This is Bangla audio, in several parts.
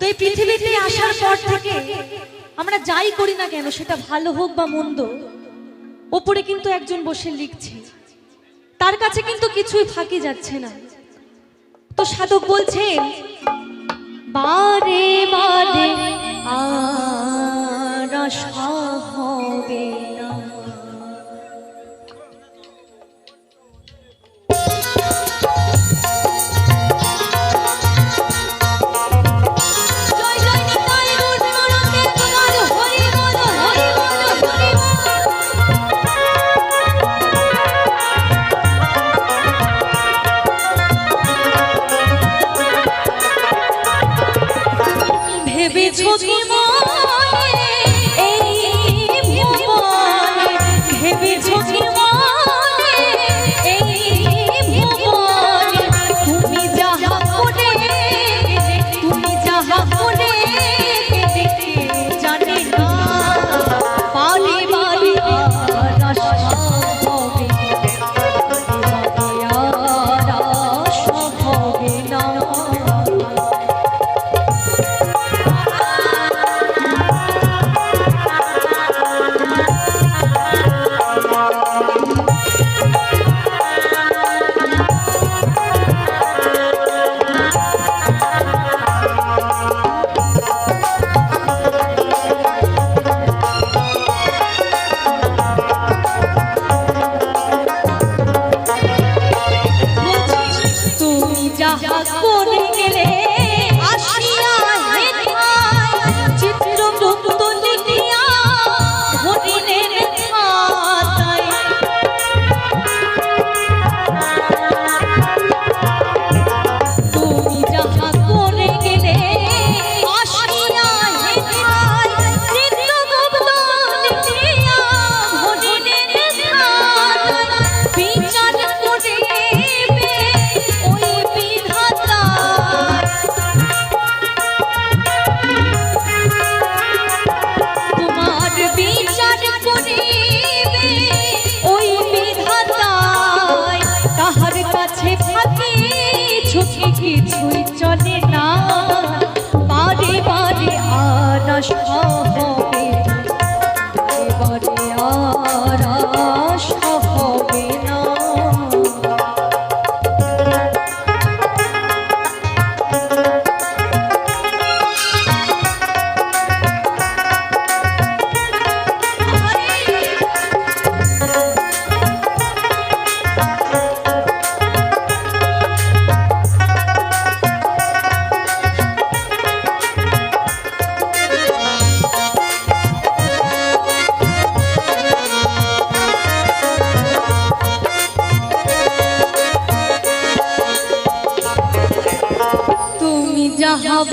তো এই পৃথিবীতে আসার পর থেকে আমরা যাই করি না কেন, সেটা ভালো হোক বা মন্দ, ওপরে কিন্তু একজন বসে লিখছে। তার কাছে কিন্তু কিছুই ফাঁকি যাচ্ছে না। তো সাধক বলছেন, বারে বারে 哦。যা হব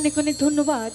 অনেক অনেক ধন্যবাদ।